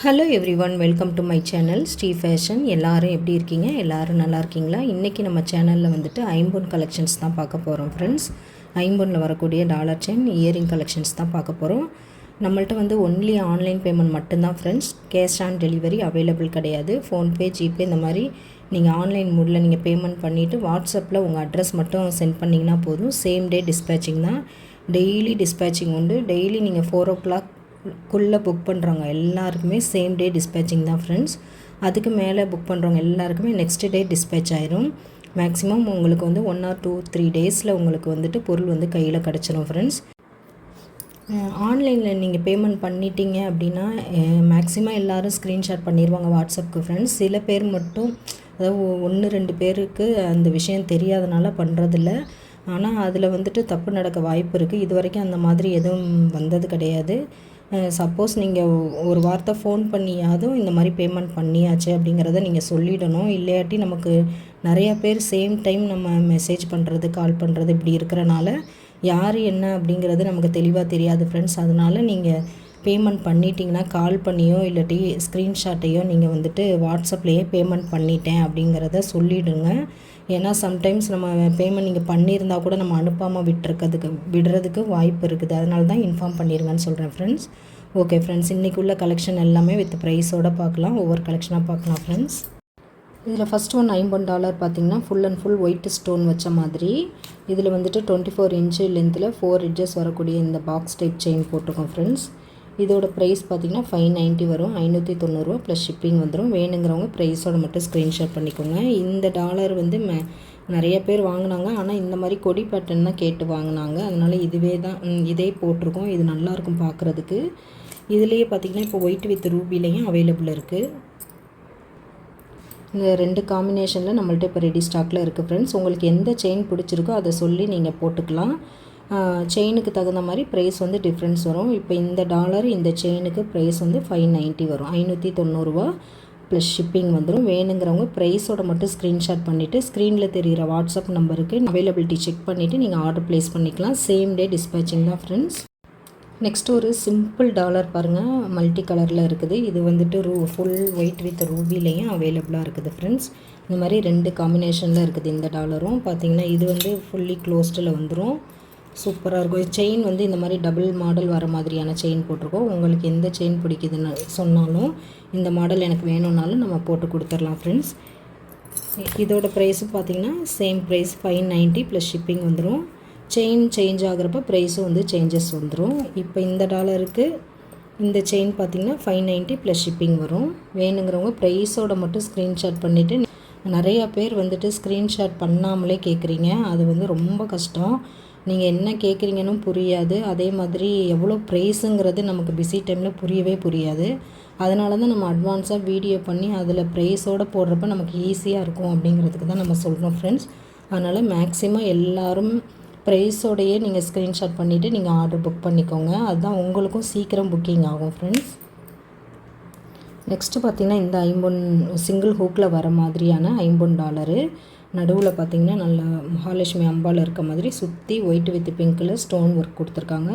Hello everyone welcome to my channel Sri fashion எல்லோரும் எப்படி இருக்கீங்க? எல்லாரும் நல்லா இருக்கீங்களா? இன்றைக்கி நம்ம சேனலில் வந்துட்டு ஐம்பொன் கலெக்ஷன்ஸ் தான் பார்க்க போகிறோம் ஃப்ரெண்ட்ஸ் ஐம்பொனில் வரக்கூடிய டாலர் செயின் இயரிங் கலெக்ஷன்ஸ் தான் பார்க்க போகிறோம் நம்மள்ட்ட வந்து ஒன்லி ஆன்லைன் பேமெண்ட் மட்டும்தான் friends cash on delivery available கிடையாது. ஃபோன்பே ஜிபே இந்த மாதிரி நீங்கள் ஆன்லைன் மூடில் நீங்கள் பேமெண்ட் பண்ணிவிட்டு வாட்ஸ்அப்பில் உங்கள் அட்ரஸ் மட்டும் சென்ட் பண்ணிங்கன்னா போதும். சேம் டே டிஸ்பேச்சிங் தான். டெய்லி டிஸ்பேச்சிங் உண்டு. டெய்லி நீங்கள் ஃபோர் ஓ கிளாக் குள்ளே புக் பண்ணுறவங்க எல்லாருக்குமே சேம் டே டிஸ்பேச்சிங் தான் ஃப்ரெண்ட்ஸ் அதுக்கு மேலே புக் பண்ணுறவங்க எல்லாருக்குமே நெக்ஸ்ட் டே டிஸ்பேச் ஆயிரும். மேக்ஸிமம் உங்களுக்கு வந்து ஒன் ஆர் டூ த்ரீ டேஸில் உங்களுக்கு வந்துட்டு பொருள் வந்து கையில் கிடச்சிரும் ஃப்ரெண்ட்ஸ் ஆன்லைனில் நீங்கள் பேமெண்ட் பண்ணிட்டீங்க அப்படின்னா மேக்ஸிமம் எல்லோரும் ஸ்க்ரீன்ஷாட் பண்ணிடுவாங்க வாட்ஸ்அப்புக்கு ஃப்ரெண்ட்ஸ் சில பேர் மட்டும் அதாவது ஒன்று ரெண்டு பேருக்கு அந்த விஷயம் தெரியாதனால பண்ணுறதில்ல ஆனால் அதில் வந்துட்டு தப்பு நடக்க வாய்ப்பு இருக்குது இது வரைக்கும் அந்த மாதிரி எதுவும் வந்தது கிடையாது. சப்போஸ் நீங்கள் ஒரு வார்த்தை ஃபோன் பண்ணியாதும் இந்த மாதிரி பேமெண்ட் பண்ணியாச்சு அப்படிங்கிறத நீங்கள் சொல்லிடணும். இல்லையாட்டி நமக்கு நிறையா பேர் சேம் டைம் நம்ம மெசேஜ் பண்ணுறது கால் பண்ணுறது இப்படி இருக்கிறனால யார் என்ன அப்படிங்கிறது நமக்கு தெளிவாக தெரியாது ஃப்ரெண்ட்ஸ் அதனால் நீங்கள் பேமெண்ட் பண்ணிட்டீங்கன்னா கால் பண்ணியோ இல்லாட்டி ஸ்க்ரீன்ஷாட்டையோ நீங்கள் வந்துட்டு வாட்ஸ்அப்லேயே பேமெண்ட் பண்ணிட்டேன் அப்படிங்கிறத சொல்லிவிடுங்க ஏன்னா சம்டைம்ஸ் நம்ம பேமெண்ட் நீங்கள் பண்ணியிருந்தால் கூட நம்ம அனுப்பாமல் விட்டுருக்கிறதுக்கு விடுறதுக்கு வாய்ப்பு இருக்குது. அதனால தான் இன்ஃபார்ம் பண்ணிடுங்கன்னு சொல்கிறேன் ஃப்ரெண்ட்ஸ் ஓகே ஃப்ரெண்ட்ஸ் இன்றைக்கி உள்ள கலெக்ஷன் எல்லாமே வித் ப்ரைஸோடு பார்க்கலாம். ஒவ்வொரு கலெக்ஷனாக பார்க்கலாம் ஃப்ரெண்ட்ஸ் இதில் ஃபஸ்ட் ஒன் ஐம்பது டாலர் பார்த்தீங்கன்னா full and full white stone வச்ச மாதிரி. இதில் வந்துட்டு டுவெண்ட்டி ஃபோர் இன்ச்சு லென்த்தில் ஃபோர் இன்ச்சஸ் வரக்கூடிய இந்த பாக்ஸ் டைப் செயின் போட்டிருக்கோம் ஃப்ரெண்ட்ஸ் இதோட ப்ரைஸ் பார்த்திங்கன்னா ஃபைவ் நைன்ட்டி வரும் ஐநூற்றி தொண்ணூறுரூவா ப்ளஸ் ஷிப்பிங் வந்துடும் வேணுங்கிறவங்க ப்ரைஸோட மட்டும் ஸ்க்ரீன்ஷாட் பண்ணிக்கோங்க. இந்த டாலர் வந்து மே நிறைய பேர் வாங்கினாங்க. ஆனால் இந்த மாதிரி கொடி பேட்டர்ன் தான் கேட்டு வாங்கினாங்க. அதனால் இதுவே தான் இதே போட்டிருக்கோம். இது நல்லாயிருக்கும் பார்க்குறதுக்கு இதுலேயே பார்த்திங்கன்னா இப்போ ஒயிட் வித் ரூபிலையும் அவைலபிள் இருக்குது இந்த ரெண்டு காம்பினேஷனில் நம்மள்ட்ட இப்போ ரெடி ஸ்டாக்கில் இருக்குது ஃப்ரெண்ட்ஸ் உங்களுக்கு எந்த செயின் பிடிச்சிருக்கோ அதை சொல்லி நீங்கள் போட்டுக்கலாம். செயினுக்கு தகுந்த மாதிரி ப்ரைஸ் வந்து டிஃப்ரென்ஸ் வரும். இப்போ இந்த டாலர் இந்த செயினுக்கு ப்ரைஸ் வந்து ஃபைவ் நைன்ட்டி வரும். ஐநூற்றி தொண்ணூறுரூவா ப்ளஸ் ஷிப்பிங் வந்துடும் வேணுங்கிறவங்க ப்ரைஸோட மட்டும் ஸ்க்ரீன்ஷாட் பண்ணிவிட்டு ஸ்க்ரீனில் தெரிகிற வாட்ஸ்அப் நம்பருக்கு அவைலபிலிட்டி செக் பண்ணிவிட்டு நீங்கள் ஆர்டர் ப்ளேஸ் பண்ணிக்கலாம். சேம் டே டிஸ்பேச்சிங் தான் ஃப்ரெண்ட்ஸ் நெக்ஸ்ட் ஒரு சிம்பிள் டாலர் பாருங்கள் மல்டி கலரில் இருக்குது. இது வந்துட்டு ரூ ஃபுல் ஒயிட் வித் ரூபிலையும் அவைலபிளாக இருக்குது ஃப்ரெண்ட்ஸ் இந்த மாதிரி ரெண்டு காம்பினேஷனில் இருக்குது இந்த டாலரும் பார்த்தீங்கன்னா இது வந்து ஃபுல்லி க்ளோஸ்டில் வந்துடும் சூப்பராக இருக்கும். செயின் வந்து இந்த மாதிரி டபுள் மாடல் வர மாதிரியான செயின் போட்டிருக்கோம். உங்களுக்கு எந்த செயின் பிடிக்குதுன்னு சொன்னாலும் இந்த மாடல் எனக்கு வேணும்னாலும் நம்ம போட்டு கொடுத்துடலாம் ஃப்ரெண்ட்ஸ் இதோட ப்ரைஸு பார்த்திங்கன்னா same price five ninety plus shipping வந்துடும் செயின் சேஞ்ச் ஆகிறப்ப ப்ரைஸும் வந்து சேஞ்சஸ் வந்துடும் இப்போ இந்த டாலருக்கு இந்த செயின் பார்த்திங்கன்னா ஃபைவ் நைன்ட்டி ப்ளஸ் ஷிப்பிங் வரும். வேணுங்கிறவங்க ப்ரைஸோட மட்டும் ஸ்க்ரீன்ஷாட் பண்ணிவிட்டு நிறையா பேர் வந்துட்டு ஸ்க்ரீன்ஷாட் பண்ணாமலே கேட்குறீங்க அது வந்து ரொம்ப கஷ்டம். நீங்கள் என்ன கேட்குறீங்கன்னு புரியாது. அதே மாதிரி எவ்வளோ ப்ரைஸுங்கிறது நமக்கு பிஸி டைமில் புரியவே புரியாது. அதனால தான் நம்ம அட்வான்ஸாக வீடியோ பண்ணி அதில் ப்ரைஸோடு போடுறப்ப நமக்கு ஈஸியாக இருக்கும் அப்படிங்கிறதுக்கு தான் நம்ம சொல்கிறோம் ஃப்ரெண்ட்ஸ் அதனால் மேக்ஸிமம் எல்லோரும் ப்ரைஸோடையே நீங்கள் ஸ்க்ரீன்ஷாட் பண்ணிவிட்டு நீங்கள் ஆர்டர் புக் பண்ணிக்கோங்க. அதுதான் உங்களுக்கும் சீக்கிரம் புக்கிங் ஆகும் ஃப்ரெண்ட்ஸ் நெக்ஸ்ட்டு பார்த்திங்கன்னா இந்த ஐம்பொன் சிங்கிள் ஹூக்கில் வர மாதிரியான ஐம்பொன் டாலரு நடுவில் பார்த்திங்கன்னா நல்ல மகாலட்சுமி அம்பாள் இருக்க மாதிரி சுற்றி ஒயிட் வித் பிங்க்கில் ஸ்டோன் ஒர்க் கொடுத்துருக்காங்க.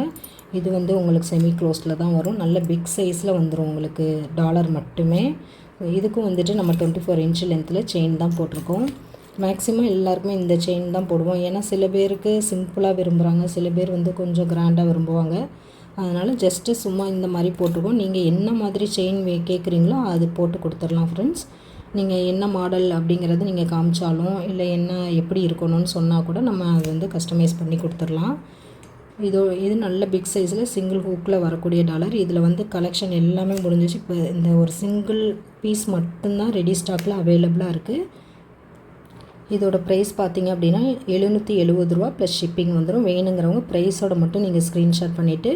இது வந்து உங்களுக்கு செமி க்ளோஸில் தான் வரும். நல்ல பிக் சைஸில் வந்துடும் உங்களுக்கு டாலர் மட்டுமே. இதுக்கும் வந்துட்டு நம்ம டுவெண்ட்டி ஃபோர் இன்ச்சு லென்த்தில் செயின் தான் போட்டிருக்கோம். மேக்ஸிமம் எல்லாருக்குமே இந்த செயின் தான் போடுவோம். ஏன்னா சில பேருக்கு சிம்பிளாக விரும்புகிறாங்க சில பேர் வந்து கொஞ்சம் கிராண்டாக விரும்புவாங்க. அதனால் ஜஸ்ட்டு சும்மா இந்த மாதிரி போட்டிருக்கோம். நீங்கள் என்ன மாதிரி செயின் கேட்குறீங்களோ அது போட்டு கொடுத்துடலாம் ஃப்ரெண்ட்ஸ் நீங்கள் என்ன மாடல் அப்படிங்கிறது நீங்கள் காமிச்சாலும் இல்லை என்ன எப்படி இருக்கணும்னு சொன்னால் கூட நம்ம அதை வந்து கஸ்டமைஸ் பண்ணி கொடுத்துடலாம். இதோ இது நல்ல பிக் சைஸில் சிங்கிள் ஹூக்கில் வரக்கூடிய டாலர் இதில் வந்து கலெக்ஷன் எல்லாமே முடிஞ்சிச்சு. இப்போ இந்த ஒரு சிங்கிள் பீஸ் மட்டும்தான் ரெடி ஸ்டாக்கில் அவைலபிளாக இருக்குது இதோட ப்ரைஸ் பார்த்தீங்க அப்படின்னா எழுநூற்றி எழுபது ரூபா ப்ளஸ் ஷிப்பிங் வந்துடும் வேணுங்கிறவங்க ப்ரைஸோட மட்டும் நீங்கள் ஸ்க்ரீன்ஷாட் பண்ணிவிட்டு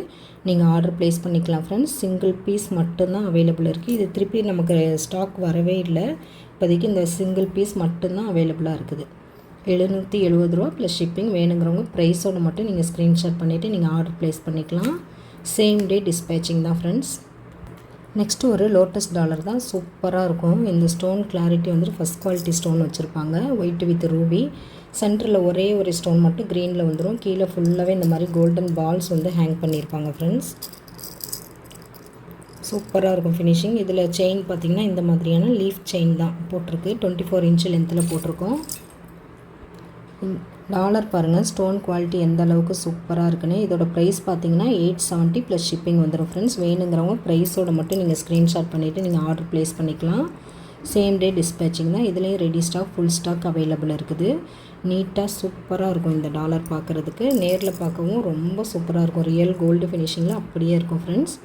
நீங்கள் ஆர்டர் ப்ளேஸ் பண்ணிக்கலாம் ஃப்ரெண்ட்ஸ் சிங்கிள் பீஸ் மட்டும்தான் அவைலபிள் இருக்குது இது திருப்பி நமக்கு ஸ்டாக் வரவே இல்லை. இப்போதைக்கு இந்த சிங்கிள் பீஸ் மட்டும்தான் அவைலபிளாக இருக்குது. எழுநூற்றி எழுபது ரூபா ப்ளஸ் ஷிப்பிங் வேணுங்கிறவங்க ப்ரைஸோட மட்டும் நீங்கள் ஸ்க்ரீன்ஷாட் பண்ணிவிட்டு நீங்கள் ஆர்டர் ப்ளேஸ் பண்ணிக்கலாம். சேம் டே டிஸ்பேச்சிங் தான் ஃப்ரெண்ட்ஸ் நெக்ஸ்ட்டு ஒரு லோட்டஸ் டாலர் தான். சூப்பராக இருக்கும். இந்த ஸ்டோன் கிளாரிட்டி வந்துட்டு ஃபஸ்ட் குவாலிட்டி ஸ்டோன் வச்சுருப்பாங்க. ஒயிட் வித் ரூபி சென்டரில் ஒரே ஒரு ஸ்டோன் மட்டும் க்ரீனில் வந்துடும் கீழே ஃபுல்லாகவே இந்த மாதிரி கோல்டன் பால்ஸ் வந்து ஹேங் பண்ணியிருப்பாங்க ஃப்ரெண்ட்ஸ் சூப்பராக இருக்கும் ஃபினிஷிங் இதில் செயின் பார்த்திங்கன்னா இந்த மாதிரியான லீஃப் செயின் தான் போட்டிருக்கு. டுவெண்ட்டி ஃபோர் இன்ச்சு லென்த்தில் போட்டிருக்கோம். டாலர் பாருங்கள் ஸ்டோன் குவாலிட்டி எந்த அளவுக்கு சூப்பராக இருக்குன்னு. இதோட ப்ரைஸ் பார்த்தீங்கன்னா எயிட் செவன்ட்டி ப்ளஸ் ஷிப்பிங் வந்துடும் ஃப்ரெண்ட்ஸ் வேணுங்கிறவங்க ப்ரைஸோட மட்டும் நீங்கள் ஸ்க்ரீன்ஷாட் பண்ணிவிட்டு நீங்கள் ஆர்டர் ப்ளேஸ் பண்ணிக்கலாம். சேம் டே டிஸ்பேச்சிங் தான். இதுலேயும் ready stock full stock available இருக்குது. நீட்டாக சூப்பராக இருக்கும் இந்த டாலர் பார்க்குறதுக்கு நேரில் பார்க்கவும் ரொம்ப சூப்பராக இருக்கும். ரியல் கோல்டு ஃபினிஷிங்கில் அப்படியே இருக்கும் ஃப்ரெண்ட்ஸ்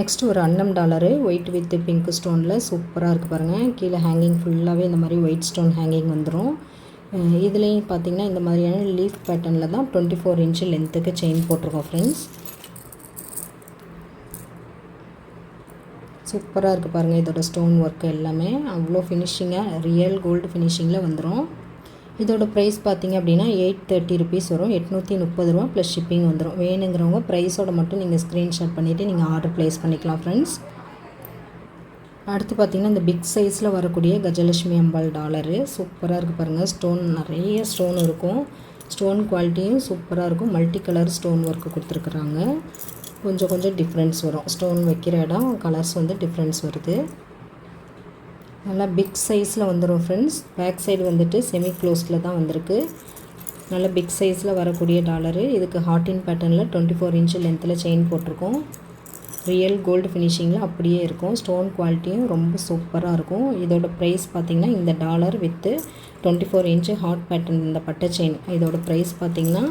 நெக்ஸ்ட் ஒரு அன்னம் டாலரு. ஒயிட் வித் பிங்க் ஸ்டோனில் சூப்பராக இருக்குது பாருங்கள் கீழே ஹேங்கிங் ஃபுல்லாகவே இந்த மாதிரி ஒயிட் ஸ்டோன் ஹேங்கிங் வந்துடும் இதுலேயும் பார்த்தீங்கன்னா இந்த மாதிரியான லீஃப் பேட்டர்னில் தான் டுவெண்ட்டி ஃபோர் இன்ச்சு லென்த்துக்கு செயின் போட்டிருக்கோம் ஃப்ரெண்ட்ஸ் சூப்பராக இருக்குது பாருங்கள் இதோட ஸ்டோன் ஒர்க்கு எல்லாமே. அவ்வளோ ஃபினிஷிங்காக ரியல் கோல்டு ஃபினிஷிங்கில் வந்துடும் இதோட ப்ரைஸ் பார்த்தீங்க அப்படின்னா எயிட் தேர்ட்டி ருபீஸ் வரும் எட்நூற்றி முப்பது ரூபா ப்ளஸ் ஷிப்பிங் வந்துடும் வேணுங்கிறவங்க ப்ரைஸோட மட்டும் நீங்கள் ஸ்க்ரீன்ஷாட் பண்ணிவிட்டு நீங்கள் ஆர்டர் ப்ளேஸ் பண்ணிக்கலாம் ஃப்ரெண்ட்ஸ் அடுத்து பார்த்திங்கன்னா இந்த பிக் சைஸில் வரக்கூடிய கஜலட்சுமி அம்பாள் டாலரு சூப்பராக இருக்குது பாருங்கள் ஸ்டோன் நிறைய ஸ்டோன் இருக்கும். ஸ்டோன் குவாலிட்டியும் சூப்பராக இருக்கும். மல்டி கலர் ஸ்டோன் ஒர்க்கு கொடுத்துருக்குறாங்க. கொஞ்சம் கொஞ்சம் டிஃப்ரென்ஸ் வரும். ஸ்டோன் வைக்கிற இடம் கலர்ஸ் வந்து டிஃப்ரென்ஸ் வருது. நல்லா பிக் சைஸில் வந்துடும் ஃப்ரெண்ட்ஸ் பேக் சைடு வந்துட்டு செமி க்ளோஸில் தான் வந்திருக்கு. நல்ல பிக் சைஸில் வரக்கூடிய டாலரு இதுக்கு ஹார்டின் பேட்டர்னில் டுவெண்ட்டி ஃபோர் இன்ச்சு லென்த்தில் செயின் போட்டிருக்கோம். ரியல் கோல்டு ஃபினிஷிங்கில் அப்படியே இருக்கும். ஸ்டோன் குவாலிட்டியும் ரொம்ப சூப்பராக இருக்கும். இதோட ப்ரைஸ் பார்த்திங்கன்னா இந்த dollar with twenty four inch heart pattern இந்த பட்டை செயின். இதோட ப்ரைஸ் பார்த்திங்கன்னா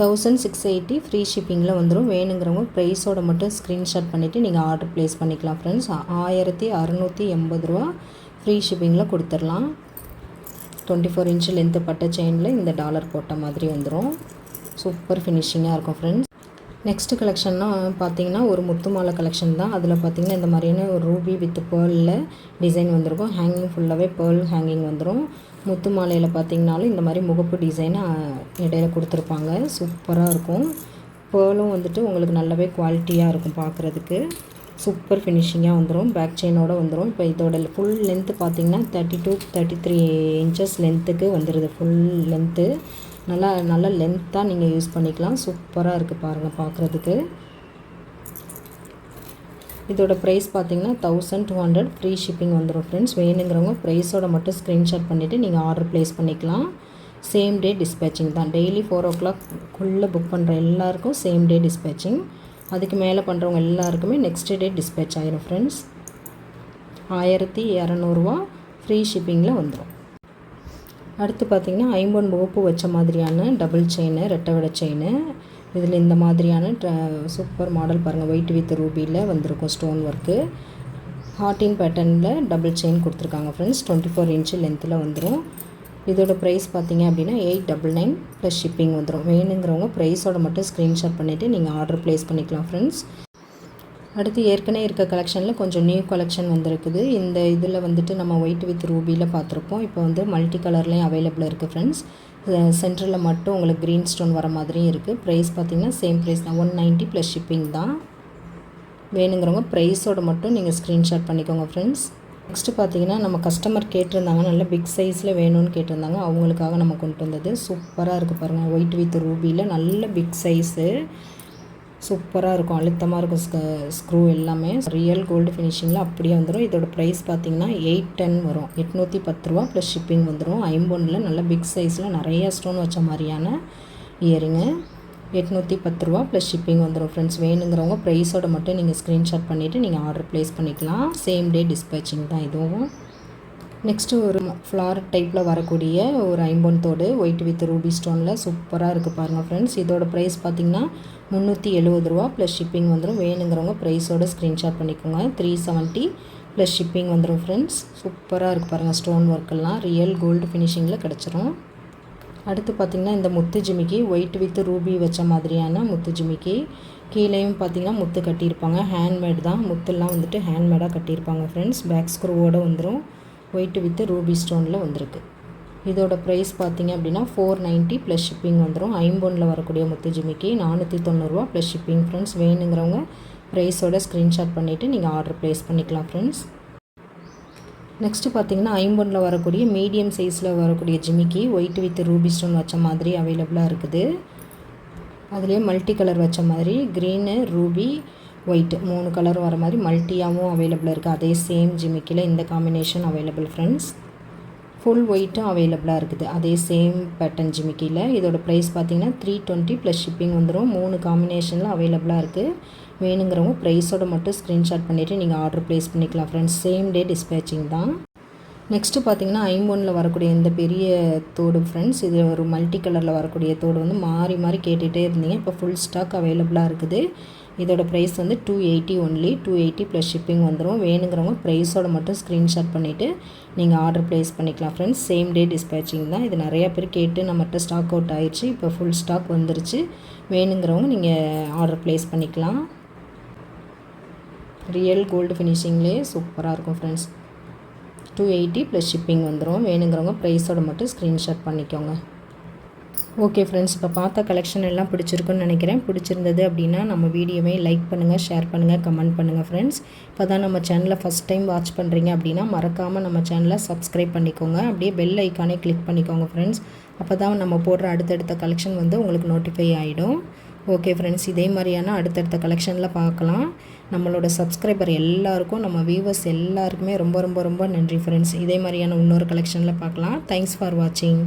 தௌசண்ட் சிக்ஸ் எயிட்டி ஃப்ரீ ஷிப்பிங்கில் வந்துடும் வேணுங்கிறவங்க ப்ரைஸோட மட்டும் ஸ்க்ரீன்ஷாட் பண்ணிவிட்டு நீங்கள் ஆர்டர் ப்ளேஸ் பண்ணிக்கலாம் ஃப்ரெண்ட்ஸ். ஆயிரத்தி அறநூற்றி எண்பது ரூபா ஃப்ரீ ஷிப்பிங்கில் கொடுத்துடலாம். டுவெண்ட்டி ஃபோர் இன்ச்சு லென்த்து பட்டை செயினில் இந்த டாலர் போட்ட மாதிரி வந்துடும் சூப்பர் ஃபினிஷிங்காக இருக்கும் ஃப்ரெண்ட்ஸ். நெக்ஸ்ட்டு கலெக்ஷன்னா பார்த்தீங்கன்னா ஒரு முத்து மாலை கலெக்ஷன் தான். அதில் பார்த்தீங்கன்னா இந்த மாதிரியான ஒரு ரூபி வித் பேர்லில் டிசைன் வந்திருக்கும். ஹேங்கிங் ஃபுல்லாகவே பேர்ல் ஹேங்கிங் வந்துடும் முத்து மாலையில் பார்த்தீங்கனாலும் இந்த மாதிரி முகப்பு டிசைனை இடையில கொடுத்துருப்பாங்க. சூப்பராக இருக்கும். பேர்லும் வந்துட்டு உங்களுக்கு நல்லாவே குவாலிட்டியாக இருக்கும் பார்க்குறதுக்கு சூப்பர் ஃபினிஷிங்காக வந்துடும் பேக் செயினோடு வந்துடும் இப்போ இதோட ஃபுல் லென்த்து பார்த்தீங்கன்னா thirty two thirty three inches லென்த்துக்கு வந்துடுது ஃபுல் லென்த்து நல்லா நல்ல லென்த்தாக நீங்கள் யூஸ் பண்ணிக்கலாம். சூப்பராக இருக்குது பாருங்கள் பார்க்குறதுக்கு இதோட ப்ரைஸ் பார்த்தீங்கன்னா thousand two hundred free shipping வந்துடும் ஃப்ரெண்ட்ஸ் வேணுங்கிறவங்க ப்ரைஸோட மட்டும் ஸ்க்ரீன்ஷாட் பண்ணிவிட்டு நீங்கள் ஆர்டர் ப்ளேஸ் பண்ணிக்கலாம். சேம் டே டிஸ்பேச்சிங் தான். டெய்லி ஃபோர் ஓ கிளாக்குள்ளே புக் பண்ணுற எல்லாருக்கும் சேம் டே டிஸ்பேச்சிங் அதுக்கு மேலே பண்ணுறவங்க எல்லாருக்குமே நெக்ஸ்ட் டே டிஸ்பேச் ஆகிரும் ஃப்ரெண்ட்ஸ் ஆயிரத்தி இரநூறுவா ஃப்ரீ ஷிப்பிங்கில் வந்துடும் அடுத்து பார்த்திங்கன்னா ஐம்பொன் முகப்பு வச்ச மாதிரியான டபுள் செயின் ரெட்டை விட செயின் இதில் இந்த மாதிரியான சூப்பர் மாடல் பாருங்கள் ஒயிட் வித் ரூபியில் வந்திருக்கும் ஸ்டோன் ஒர்க்கு ஹார்டின் பேட்டர்னில் டபுள் செயின் கொடுத்துருக்காங்க ஃப்ரெண்ட்ஸ் டுவெண்ட்டி ஃபோர் இன்ச்சு லென்த்தில் வந்துடும் இதோட ப்ரைஸ் பார்த்தீங்க அப்படின்னா eight double nine plus shipping வந்துடும் வேணுங்கிறவங்க ப்ரைஸோட மட்டும் ஸ்க்ரீன்ஷாட் பண்ணிவிட்டு நீங்கள் ஆர்டர் ப்ளேஸ் பண்ணிக்கலாம் ஃப்ரெண்ட்ஸ் அடுத்து ஏற்கனவே இருக்க கலெக்ஷனில் கொஞ்சம் நியூ கலெக்ஷன் வந்திருக்குது. இந்த இதில் வந்துட்டு நம்ம ஒயிட் வித் ரூபியில் பார்த்துருப்போம். இப்போ வந்து மல்டி கலர்லேயும் அவைலபிள் இருக்குது ஃப்ரெண்ட்ஸ் சென்டரில் மட்டும் உங்களுக்கு க்ரீன் ஸ்டோன் வர மாதிரியும் இருக்குது ப்ரைஸ் பார்த்திங்கன்னா சேம் ப்ரைஸ் தான். ஒன் நைன்ட்டி ப்ளஸ் ஷிப்பிங் தான். வேணுங்கிறவங்க ப்ரைஸோட மட்டும் நீங்கள் ஸ்க்ரீன்ஷாட் பண்ணிக்கோங்க ஃப்ரெண்ட்ஸ் நெக்ஸ்ட்டு பார்த்தீங்கன்னா நம்ம கஸ்டமர் கேட்டிருந்தாங்க. நல்ல பிக் சைஸில் வேணும்னு கேட்டிருந்தாங்க. அவங்களுக்காக நம்ம கொண்டு வந்தது. சூப்பராக இருக்குது பாருங்கள் ஒயிட் வித் ரூபியில் நல்ல பிக் சைஸு சூப்பராக இருக்கும் அழுத்தமாக இருக்கும் ஸ்க ஸ்க்ரூ எல்லாமே. ரியல் கோல்டு ஃபினிஷிங்கில் அப்படியே வந்துடும் இதோட ப்ரைஸ் பார்த்தீங்கன்னா எயிட் டென் வரும். எட்நூற்றி பத்து ரூபா ப்ளஸ் ஷிப்பிங் வந்துடும் ஐம்பொன்னில் நல்ல பிக் சைஸில் நிறைய ஸ்டோன் வச்ச மாதிரியான இயரிங்கு எட்நூற்றி பத்து ரூபா ப்ளஸ் ஷிப்பிங் வந்துடும் ஃப்ரெண்ட்ஸ் வேணுங்கிறவங்க ப்ரைஸோட மட்டும் நீங்கள் ஸ்க்ரீன்ஷாட் பண்ணிவிட்டு நீங்கள் ஆர்டர் ப்ளேஸ் பண்ணிக்கலாம். சேம் டே டிஸ்பேச்சிங் தான் இதுவும். நெக்ஸ்ட்டு ஒரு ஃப்ளார் டைப்பில் வரக்கூடிய ஒரு ஐம்பொன் தோடு ஒயிட் வித் ரூபி ஸ்டோனில் சூப்பராக இருக்குது பாருங்கள் ஃப்ரெண்ட்ஸ் இதோட ப்ரைஸ் பார்த்திங்கன்னா முந்நூற்றி எழுபது ரூபா ப்ளஸ் ஷிப்பிங் வந்துடும் வேணுங்கிறவங்க ப்ரைஸோட ஸ்க்ரீன்ஷாட் பண்ணிக்கோங்க. த்ரீ செவன்ட்டி ப்ளஸ் ஷிப்பிங் வந்துடும் ஃப்ரெண்ட்ஸ் சூப்பராக இருக்குது பாருங்கள் ஸ்டோன் ஒர்க்கெல்லாம் ரியல் கோல்டு ஃபினிஷிங்கில் கிடச்சிரும். அடுத்து பார்த்திங்கன்னா இந்த முத்து ஜிமிக்கி ஒயிட் வித் ரூபி வச்ச மாதிரியான முத்து ஜிமிக்கி. கீழேயும் பார்த்திங்கன்னா முத்து கட்டியிருப்பாங்க. ஹேண்ட்மேட் தான். முத்துலாம் வந்துட்டு ஹேண்ட்மேடாக கட்டியிருப்பாங்க ஃப்ரெண்ட்ஸ் பேக் ஸ்க்ரூவோடு வந்துடும் ஒயிட் வித் ரூபி ஸ்டோனில் வந்திருக்கு. இதோட ப்ரைஸ் பார்த்திங்க அப்படின்னா ஃபோர் நைன்ட்டி ப்ளஸ் ஷிப்பிங் வந்துடும் ஐம்பொனில் வரக்கூடிய முத்து ஜிமிக்கி நானூற்றி தொண்ணூறுரூவா ப்ளஸ் ஷிப்பிங் ஃப்ரெண்ட்ஸ் வேணுங்கிறவங்க ப்ரைஸோட ஸ்க்ரீன்ஷாட் பண்ணிவிட்டு நீங்கள் ஆர்டர் ப்ளேஸ் பண்ணிக்கலாம் ஃப்ரெண்ட்ஸ் நெக்ஸ்ட்டு பார்த்தீங்கன்னா ஐம்பொனில் வரக்கூடிய மீடியம் சைஸில் வரக்கூடிய ஜிமிக்கி ஒயிட் வித் ரூபி ஸ்டோன் வச்ச மாதிரி அவைலபிளாக இருக்குது. அதுலேயே மல்டி கலர் வச்ச மாதிரி க்ரீனு ரூபி ஒயிட்டு மூணு கலர் வர மாதிரி மல்டியாகவும் அவைலபிள் இருக்குது அதே சேம் ஜிமிக்கில் இந்த காம்பினேஷன் அவைலபிள் ஃப்ரெண்ட்ஸ் ஃபுல் ஒயிட்டும் அவைலபிளாக இருக்குது. அதே சேம் பேட்டன் ஜிமிக்கியில் இதோட ப்ரைஸ் பார்த்தீங்கன்னா த்ரீ டுவெண்ட்டி ப்ளஸ் ஷிப்பிங் வந்துடும் மூணு காம்பினேஷனில் அவைலபிளாக இருக்குது வேணுங்கிறவங்க ப்ரைஸோட மட்டும் ஸ்க்ரீன்ஷாட் பண்ணிவிட்டு நீங்கள் ஆர்டர் ப்ளேஸ் பண்ணிக்கலாம் ஃப்ரெண்ட்ஸ் சேம் டே டிஸ்பேச்சிங் தான். நெக்ஸ்ட்டு பார்த்தீங்கன்னா ஐம்பொனில் வரக்கூடிய இந்த பெரிய தோடு ஃப்ரெண்ட்ஸ் இது ஒரு மல்டி கலரில் வரக்கூடிய தோடு வந்து மாறி மாறி கேட்டுகிட்டே இருந்தீங்க. இப்போ ஃபுல் ஸ்டாக் அவைலபிளாக இருக்குது. இதோட ப்ரைஸ் வந்து two eighty only two eighty plus shipping வந்துடும் வேணுங்கிறவங்க ப்ரைஸோட மட்டும் ஸ்க்ரீன்ஷாட் பண்ணிவிட்டு நீங்கள் ஆர்டர் ப்ளேஸ் பண்ணிக்கலாம் ஃப்ரெண்ட்ஸ் சேம் டே டிஸ்பேச்சிங் தான். இது நிறையா பேர் கேட்டு நம்மகிட்ட ஸ்டாக் அவுட் ஆயிடுச்சு. இப்போ ஃபுல் ஸ்டாக் வந்துருச்சு. வேணுங்கிறவங்க நீங்கள் ஆர்டர் ப்ளேஸ் பண்ணிக்கலாம். ரியல் கோல்டு ஃபினிஷிங்லேயே சூப்பராக இருக்கும் friends two eighty plus shipping வந்துடும் வேணுங்கிறவங்க ப்ரைஸோட மட்டும் ஸ்க்ரீன்ஷாட் பண்ணிக்கோங்க. ஓகே ஃப்ரெண்ட்ஸ் இப்போ பார்த்த கலெக்ஷன் எல்லாம் பிடிச்சிருக்குன்னு நினைக்கிறேன். பிடிச்சிருந்தது அப்படின்னா நம்ம வீடியோவை லைக் பண்ணுங்கள் ஷேர் பண்ணுங்கள் கமெண்ட் பண்ணுங்கள் ஃப்ரெண்ட்ஸ் இப்போ தான் நம்ம சேனலை ஃபஸ்ட் டைம் வாட்ச் பண்ணுறீங்க அப்படின்னா மறக்காமல் நம்ம சேனலை சப்ஸ்கிரைப் பண்ணிக்கோங்க. அப்படியே பெல் ஐக்கானே கிளிக் பண்ணிக்கோங்க ஃப்ரெண்ட்ஸ் அப்போ தான் நம்ம போடுற அடுத்தடுத்த கலெக்ஷன் வந்து உங்களுக்கு நோட்டிஃபை ஆகிடும் ஓகே ஃப்ரெண்ட்ஸ் இதே மாதிரியான அடுத்தடுத்த கலெக்ஷனில் பார்க்கலாம். நம்மளோட சப்ஸ்கிரைபர் எல்லாருக்கும் நம்ம வியூவர்ஸ் எல்லாருக்குமே ரொம்ப ரொம்ப ரொம்ப நன்றி ஃப்ரெண்ட்ஸ் இதே மாதிரியான இன்னொரு கலெக்ஷனில் பார்க்கலாம். தேங்க்ஸ் ஃபார் வாட்சிங்